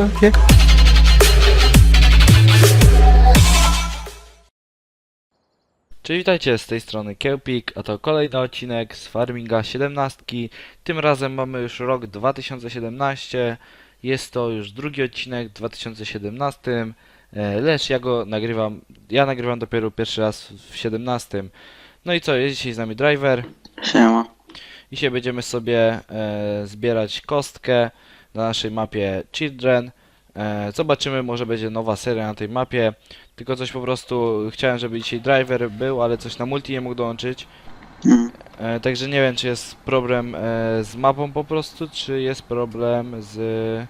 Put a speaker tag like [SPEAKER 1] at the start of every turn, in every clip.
[SPEAKER 1] Okay. Cześć, witajcie z tej strony Kełpik, a to kolejny odcinek z Farminga 17. Tym razem mamy już rok 2017. Jest to już drugi odcinek w 2017. e, Lecz ja go nagrywam, ja nagrywam dopiero pierwszy raz w 17. No i co, jest dzisiaj z nami driver.
[SPEAKER 2] Siema.
[SPEAKER 1] Dzisiaj będziemy sobie e, zbierać kostkę na naszej mapie Children. E, zobaczymy, może będzie nowa seria na tej mapie. Tylko coś po prostu chciałem, żeby dzisiaj driver był, ale coś na multi nie mógł dołączyć. E, także nie wiem, czy jest problem e, z mapą po prostu, czy jest problem z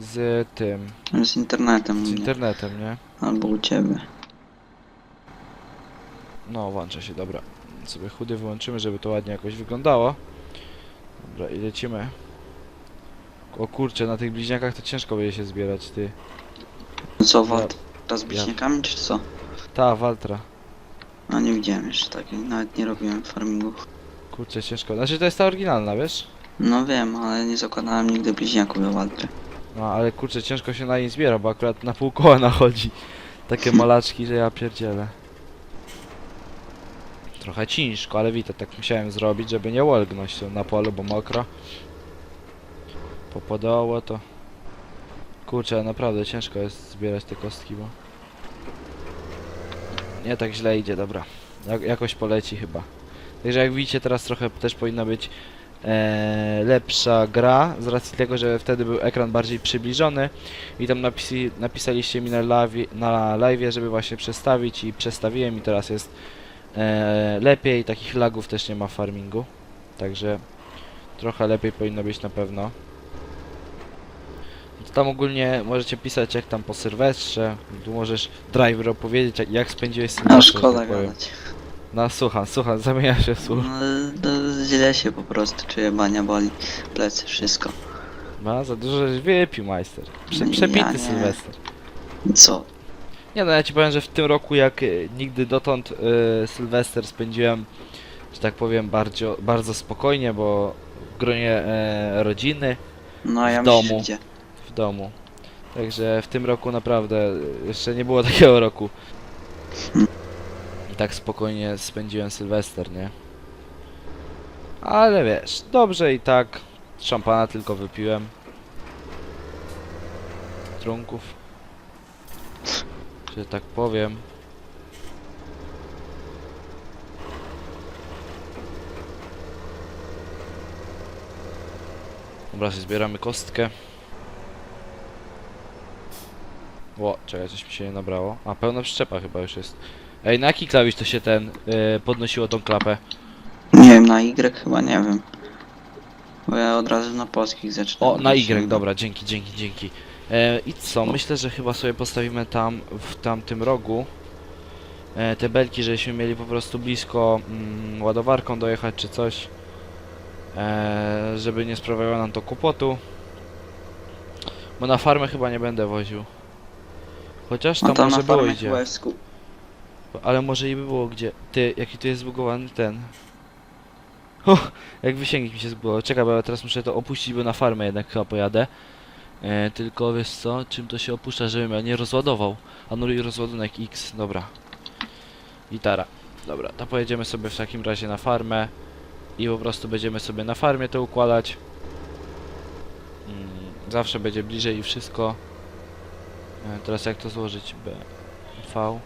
[SPEAKER 1] z tym,
[SPEAKER 2] Z internetem
[SPEAKER 1] z internetem, nie?
[SPEAKER 2] Albo u ciebie.
[SPEAKER 1] No, włącza się, dobra. Sobie chudy wyłączymy, żeby to ładnie jakoś wyglądało. Dobra, i lecimy. O kurczę, na tych bliźniakach to ciężko będzie się zbierać, ty.
[SPEAKER 2] No Co,
[SPEAKER 1] Ja-
[SPEAKER 2] walta z bliźniakami czy co?
[SPEAKER 1] Ta, Waltra.
[SPEAKER 2] A nie widziałem jeszcze takiej, nawet nie robiłem farmingu.
[SPEAKER 1] Kurczę, ciężko. Znaczy, to jest ta oryginalna, wiesz?
[SPEAKER 2] No wiem, ale nie zakładałem nigdy bliźniaków do waltry.
[SPEAKER 1] No, ale kurczę, ciężko się na niej zbiera, bo akurat na pół koła nachodzi. Takie malaczki, że ja pierdzielę. Trochę ciężko, ale widzę, tak musiałem zrobić, żeby nie łolgnąć tu na polu, bo mokro. Popadało to. Kurczę, naprawdę ciężko jest zbierać te kostki, bo... Nie tak źle idzie, dobra. Jak, jakoś poleci chyba. Także jak widzicie, teraz trochę też powinna być e, lepsza gra, z racji tego, że wtedy był ekran bardziej przybliżony i tam napisi, napisaliście mi na live, na live, żeby właśnie przestawić i przestawiłem i teraz jest e, lepiej, takich lagów też nie ma w farmingu, także trochę lepiej powinno być na pewno. Tam ogólnie możecie pisać jak tam po sylwestrze, tu możesz driver opowiedzieć jak, jak spędziłeś
[SPEAKER 2] A
[SPEAKER 1] sylwester, że
[SPEAKER 2] szkoda
[SPEAKER 1] tak
[SPEAKER 2] gadać.
[SPEAKER 1] No słucham, słucham, zamienia się w słuch.
[SPEAKER 2] No, to źle się po prostu czuję, bania boli, plecy, wszystko.
[SPEAKER 1] No, za dużo żeś wypił, majster. Prze
[SPEAKER 2] Ja
[SPEAKER 1] przepity
[SPEAKER 2] nie.
[SPEAKER 1] Sylwester.
[SPEAKER 2] Co?
[SPEAKER 1] Nie no, ja ci powiem, że w tym roku jak y, nigdy dotąd y, Sylwester spędziłem, że tak powiem, bardzo, bardzo spokojnie, bo w gronie e, rodziny,
[SPEAKER 2] No ja
[SPEAKER 1] W
[SPEAKER 2] myślę,
[SPEAKER 1] domu.
[SPEAKER 2] gdzie?
[SPEAKER 1] Domu. Także w tym roku naprawdę jeszcze nie było takiego roku. I tak spokojnie spędziłem Sylwester, nie? Ale wiesz, dobrze i tak. Szampana tylko wypiłem. Trunków. Że tak powiem. Dobra, zbieramy kostkę. Ło, czekaj, coś mi się nie nabrało. A, pełna przyczepa chyba już jest. Ej, na jaki klawisz to się ten y, podnosiło tą klapę?
[SPEAKER 2] Nie wiem, na Y chyba, nie wiem. Bo ja od razu na polskich zaczynam.
[SPEAKER 1] O, na Y, dobra, dzięki, dzięki, dzięki. E, I co, myślę, że chyba sobie postawimy tam, w tamtym rogu e, te belki, żebyśmy mieli po prostu blisko mm, ładowarką dojechać czy coś. E, żeby nie sprawiało nam to kłopotu. Bo na farmę chyba nie będę woził. Chociaż
[SPEAKER 2] No
[SPEAKER 1] tam,
[SPEAKER 2] tam
[SPEAKER 1] może było idzie.
[SPEAKER 2] sku...
[SPEAKER 1] Ale może i by było gdzie. Ty, jaki tu jest zbugowany ten. O, jak wysięgnik mi się zbugował. Czekaj, bo ja teraz muszę to opuścić, bo na farmę jednak chyba pojadę. E, tylko wiesz co, czym to się opuszcza, żebym ja nie rozładował. Anuluj rozładunek X, dobra. Gitara. Dobra, to pojedziemy sobie w takim razie na farmę. I po prostu będziemy sobie na farmie to układać. Mm, zawsze będzie bliżej i wszystko. E, teraz jak to złożyć? B, V.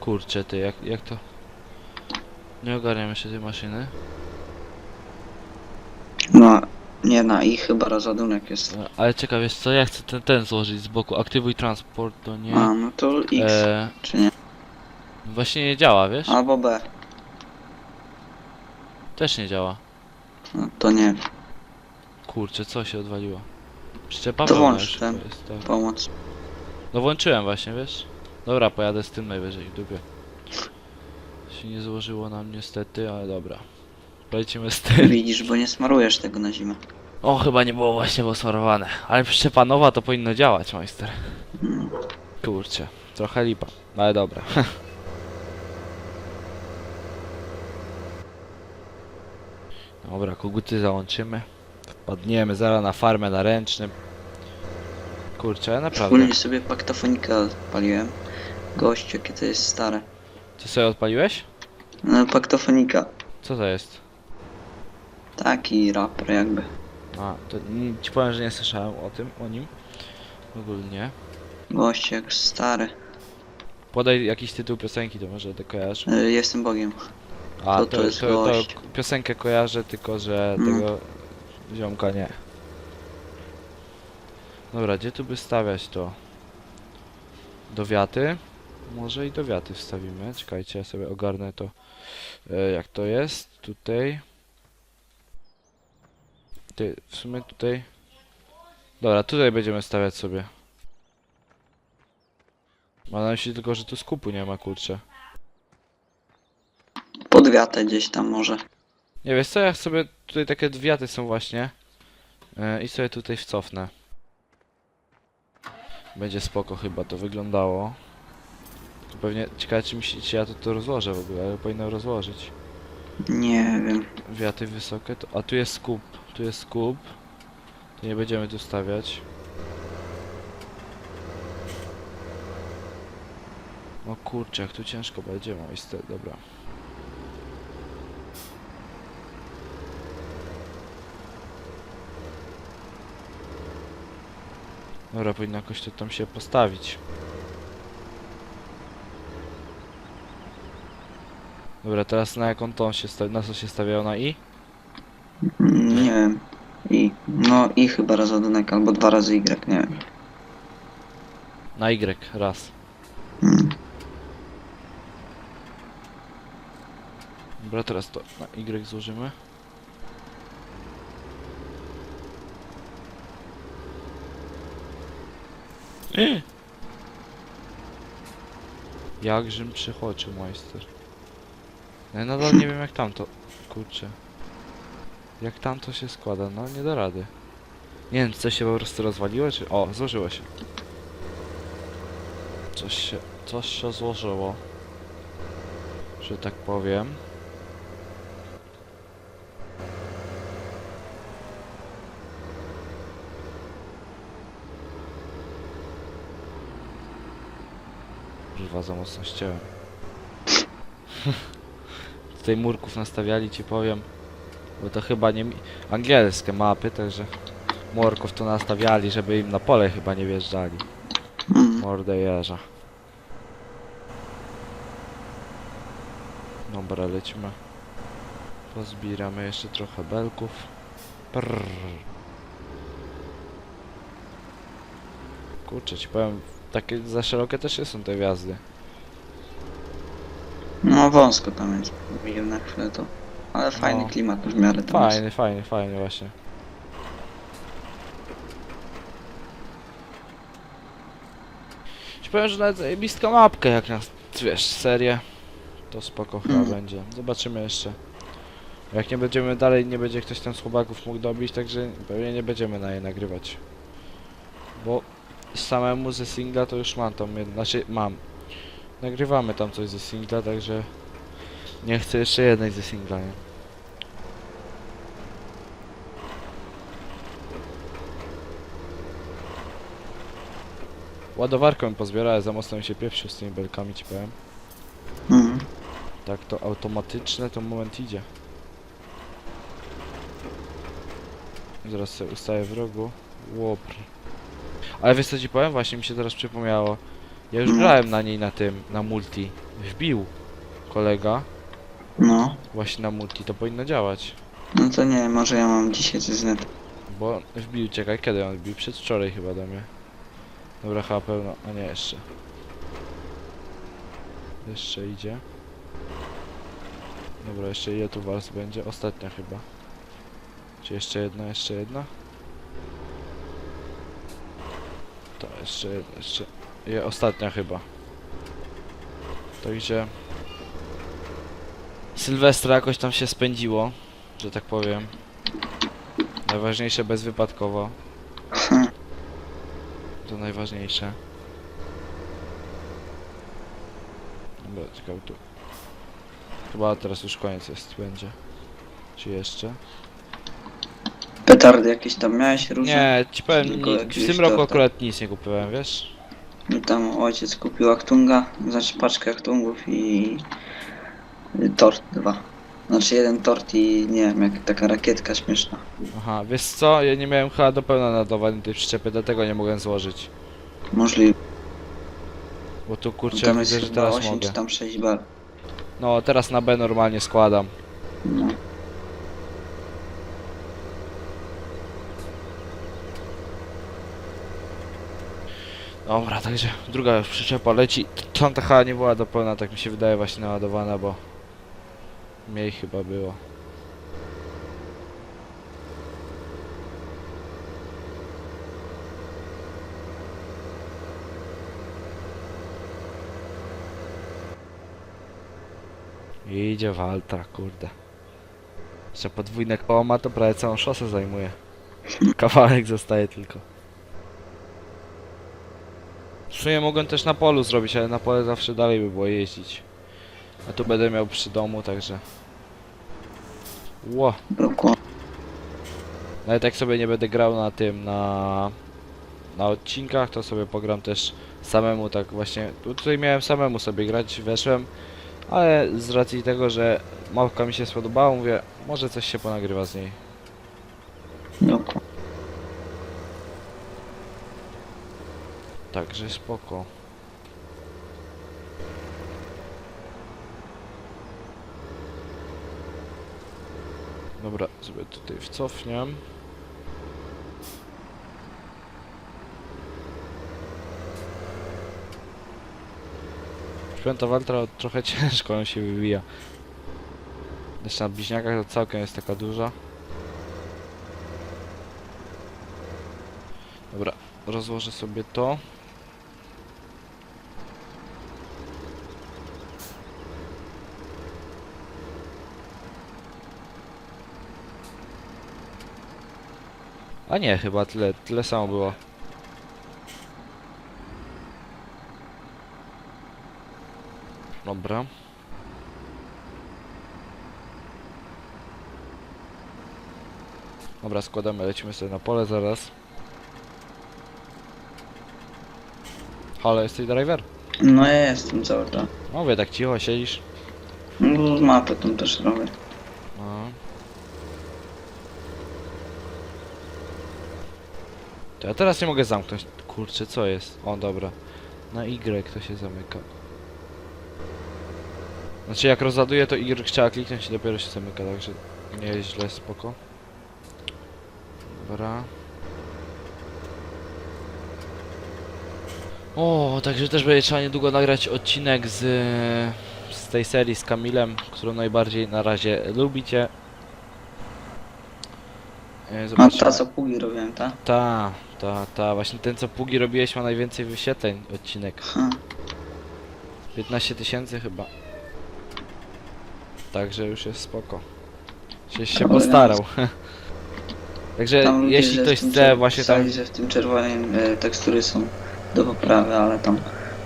[SPEAKER 1] Kurczę ty, jak, jak to... Nie ogarniam jeszcze tej maszyny.
[SPEAKER 2] No, nie, na I chyba rozładunek jest.
[SPEAKER 1] E, Ale wiesz co, ja chcę ten, ten złożyć z boku. Aktywuj transport, to nie...
[SPEAKER 2] A, no to X,
[SPEAKER 1] E,
[SPEAKER 2] czy nie?
[SPEAKER 1] właśnie nie działa, wiesz?
[SPEAKER 2] Albo B.
[SPEAKER 1] Też nie działa.
[SPEAKER 2] No to nie,
[SPEAKER 1] Kurczę, co się odwaliło? Przyczepa
[SPEAKER 2] To
[SPEAKER 1] pełna
[SPEAKER 2] włącz
[SPEAKER 1] już
[SPEAKER 2] ten.
[SPEAKER 1] chyba jest, tak.
[SPEAKER 2] pomoc.
[SPEAKER 1] No włączyłem właśnie, wiesz? Dobra, pojadę z tym najwyżej w dupie. Się nie złożyło nam niestety, ale dobra. Polecimy z tym.
[SPEAKER 2] Widzisz, bo nie smarujesz tego na zimę.
[SPEAKER 1] O, chyba nie było właśnie posmarowane. Ale przyczepa nowa to powinno działać, majster.
[SPEAKER 2] No.
[SPEAKER 1] Kurczę, trochę lipa, ale dobra. Dobra, koguty załączymy. Wpadniemy zaraz na farmę na ręcznym. Kurczę, naprawdę.
[SPEAKER 2] Wspólnie sobie paktofonika odpaliłem. Gościu, jakie to jest stare.
[SPEAKER 1] Ty sobie odpaliłeś?
[SPEAKER 2] No, paktofonika.
[SPEAKER 1] Co to jest?
[SPEAKER 2] Taki raper jakby.
[SPEAKER 1] A, to mm, ci powiem, że nie słyszałem o tym, o nim. Ogólnie.
[SPEAKER 2] Gościu, jak stary.
[SPEAKER 1] Podaj jakiś tytuł piosenki, to może to kojarz.
[SPEAKER 2] Y, Jestem Bogiem.
[SPEAKER 1] A,
[SPEAKER 2] to
[SPEAKER 1] to,
[SPEAKER 2] to jest
[SPEAKER 1] to,
[SPEAKER 2] gość.
[SPEAKER 1] piosenkę kojarzę, tylko że
[SPEAKER 2] Mm.
[SPEAKER 1] tego ziomka nie. Dobra, gdzie tu by stawiać to? Do wiaty? Może i do wiaty wstawimy. Czekajcie, ja sobie ogarnę to. E, jak to jest? Tutaj. Ty, w sumie tutaj. Dobra, tutaj będziemy stawiać sobie. Mam na myśli tylko, że tu skupu nie ma, kurczę.
[SPEAKER 2] Pod wiatę gdzieś tam może.
[SPEAKER 1] Nie wiesz co, ja sobie tutaj takie wiaty są właśnie e, i sobie tutaj wcofnę. Będzie spoko chyba to wyglądało. To pewnie ciekawe czy, mi się, czy ja to, to rozłożę w ogóle, ale powinno rozłożyć.
[SPEAKER 2] Nie wiem.
[SPEAKER 1] Wiaty wysokie, to, a tu jest skup, tu jest skup. To nie będziemy tu stawiać. O kurczę, jak tu ciężko będzie, majster, dobra. Dobra, powinno jakoś to tam się postawić. Dobra, teraz na jaką tą się na co się stawiało na i?
[SPEAKER 2] Nie wiem. I. No i chyba rozładunek albo dwa razy Y, nie wiem.
[SPEAKER 1] Na Y, raz.
[SPEAKER 2] Mm.
[SPEAKER 1] Dobra, teraz to na Y złożymy. Jakżem przychodził, majster. Ja nadal nie wiem jak tam to... Kurczę. Jak tam to się składa? No nie da rady. Nie wiem, się po prostu rozwaliło, czy... O, złożyło się. Coś się... Coś się złożyło. Że tak powiem. Kurwa, za mocno ścięłem. Tutaj murków nastawiali, ci powiem. Bo to chyba nie... Angielskie mapy, także... Murków to nastawiali, żeby im na pole chyba nie wjeżdżali.
[SPEAKER 2] Mm.
[SPEAKER 1] Mordę jeża. Dobra, lecimy. Pozbieramy jeszcze trochę belków. Prrr. Kurczę, ci powiem, takie za szerokie też nie są te wjazdy.
[SPEAKER 2] No wąsko tam jest. Na chwilę to. Ale fajny
[SPEAKER 1] No.
[SPEAKER 2] klimat w miarę tam jest.
[SPEAKER 1] Fajny, fajny, fajny właśnie. Ci powiem, że nawet zajebistka mapka jak na, wiesz, serię. To spoko chyba
[SPEAKER 2] Mm.
[SPEAKER 1] będzie. Zobaczymy jeszcze. Jak nie będziemy dalej, nie będzie ktoś tam z chłopaków mógł dobić, także pewnie nie będziemy na je nagrywać. Bo samemu ze singla to już mam tam, jed- znaczy mam. Nagrywamy tam coś ze singla, także nie chcę jeszcze jednej ze singla, nie? Ładowarką pozbierałem, za mocno mi się pieprzył z tymi belkami, ci powiem.
[SPEAKER 2] Mm.
[SPEAKER 1] Tak to automatyczne to moment idzie. Zaraz sobie ustaję w rogu. Łopr. Ale wiesz co ci powiem? Właśnie mi się teraz przypomniało. Ja już
[SPEAKER 2] No.
[SPEAKER 1] grałem na niej na tym, na multi. Wbił kolega
[SPEAKER 2] No.
[SPEAKER 1] właśnie na multi, to powinno działać.
[SPEAKER 2] No to nie, może ja mam dzisiaj coś z.
[SPEAKER 1] Bo wbił, czekaj, kiedy on wbił? Przedwczoraj chyba do mnie. Dobra, chyba pełno, a nie jeszcze. Jeszcze idzie. Dobra, jeszcze ile tu wars będzie? Ostatnia chyba. Czy jeszcze jedna, jeszcze jedna? To jeszcze jeszcze... Je, ostatnia chyba. Także... Sylwestra jakoś tam się spędziło, że tak powiem. Najważniejsze bezwypadkowo. To najważniejsze. Dobra, czekaj tu. Chyba teraz już koniec jest, będzie. Czy jeszcze?
[SPEAKER 2] Petardy jakieś tam miałeś różne?
[SPEAKER 1] Nie, ci powiem,
[SPEAKER 2] Tylko
[SPEAKER 1] ni-
[SPEAKER 2] jakieś
[SPEAKER 1] w tym roku
[SPEAKER 2] torty.
[SPEAKER 1] akurat nic nie kupiłem, wiesz?
[SPEAKER 2] Mi tam ojciec kupił Achtunga, znaczy paczkę Achtungów i y, tort dwa. Znaczy jeden tort i nie wiem, jak taka rakietka śmieszna.
[SPEAKER 1] Aha, wiesz co? Ja nie miałem chyba do pełna naładowanej tej przyczepy, dlatego nie mogłem złożyć.
[SPEAKER 2] Możliwe.
[SPEAKER 1] Bo tu kurczę,
[SPEAKER 2] Tam jest
[SPEAKER 1] widzę, że
[SPEAKER 2] chyba
[SPEAKER 1] teraz
[SPEAKER 2] 8
[SPEAKER 1] mogę.
[SPEAKER 2] czy tam 6 bal.
[SPEAKER 1] No, teraz na B normalnie składam.
[SPEAKER 2] No.
[SPEAKER 1] Dobra, także druga już przyczepa leci. Tamta chyba nie była do pełna, tak mi się wydaje, właśnie naładowana, bo mniej chyba było. Idzie Waltra, kurde. Jeszcze podwójne koło ma, to prawie całą szosę zajmuje. Kawałek zostaje tylko. W sumie mogłem też na polu zrobić, ale na pole zawsze dalej by było jeździć. A tu będę miał przy domu, także... Ło,
[SPEAKER 2] Brakło.
[SPEAKER 1] nawet jak sobie nie będę grał na tym, na... Na odcinkach, to sobie pogram też samemu, tak właśnie... Tu- Tutaj miałem samemu sobie grać, weszłem. Ale z racji tego, że mapka mi się spodobała, mówię, może coś się ponagrywa z niej. Także spoko. Dobra, sobie tutaj wcofniem. Święta Waltra trochę ciężko on się wywija. Jeszcze na bliźniakach to całkiem jest taka duża. Dobra, rozłożę sobie to. A nie, chyba tyle, tyle samo było. Dobra. Dobra, składamy, lecimy sobie na pole zaraz. Halo, jesteś driver?
[SPEAKER 2] No ja jestem cały czas.
[SPEAKER 1] Mówię, tak cicho siedzisz.
[SPEAKER 2] No, z mapy tam też robię.
[SPEAKER 1] To ja teraz nie mogę zamknąć. Kurczę, co jest? O, dobra. Na Y to się zamyka. Znaczy, jak rozładuję, to Y trzeba kliknąć i dopiero się zamyka, także nie jest źle, spoko. Dobra. O, także też będzie trzeba niedługo nagrać odcinek z, z tej serii z Kamilem, którą najbardziej na razie lubicie. E,
[SPEAKER 2] A
[SPEAKER 1] Zobaczmy.
[SPEAKER 2] ta co pługi robiłem, ta?
[SPEAKER 1] Ta, ta, ta, właśnie ten co Pugi robiłeś ma najwięcej wyświetleń odcinek.
[SPEAKER 2] Ha.
[SPEAKER 1] 15 tysięcy chyba. Także już jest spoko. Się, się
[SPEAKER 2] Elegancko.
[SPEAKER 1] postarał. Także
[SPEAKER 2] Tam ludzie,
[SPEAKER 1] jeśli
[SPEAKER 2] że
[SPEAKER 1] ktoś
[SPEAKER 2] w tym
[SPEAKER 1] chce
[SPEAKER 2] czer-
[SPEAKER 1] właśnie tam...
[SPEAKER 2] pisali, że w tym czerwonym e, tekstury są do poprawy, ale tam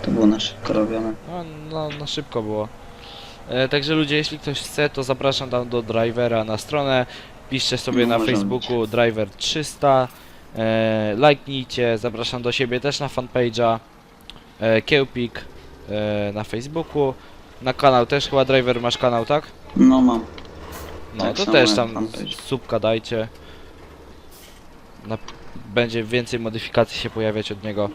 [SPEAKER 2] to było na szybko robione.
[SPEAKER 1] No, no, no szybko było. E, także ludzie, jeśli ktoś chce, to zapraszam tam do drivera na stronę. Piszcie sobie na Facebooku driver 300. E, lajknijcie, zapraszam do siebie też na fanpage'a. E, Kiełpik e, na Facebooku. Na kanał też chyba driver masz kanał, tak?
[SPEAKER 2] No mam.
[SPEAKER 1] No
[SPEAKER 2] Tak
[SPEAKER 1] to
[SPEAKER 2] samo
[SPEAKER 1] też
[SPEAKER 2] jak
[SPEAKER 1] tam
[SPEAKER 2] fanpage.
[SPEAKER 1] subka dajcie. Na, będzie więcej modyfikacji się pojawiać od niego.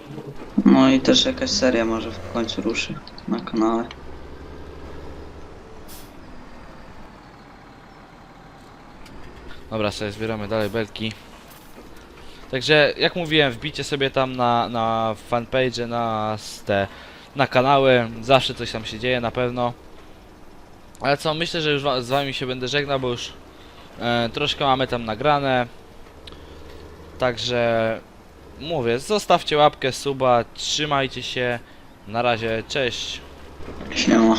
[SPEAKER 2] No i też jakaś seria może w końcu ruszy na kanale.
[SPEAKER 1] Dobra, sobie zbieramy dalej belki. Także jak mówiłem, wbicie sobie tam na, na fanpage, na te na kanały, zawsze coś tam się dzieje na pewno. Ale co, myślę, że już z wami się będę żegnał, bo już e, troszkę mamy tam nagrane. Także mówię, zostawcie łapkę, suba, trzymajcie się. Na razie, cześć.
[SPEAKER 2] Siema.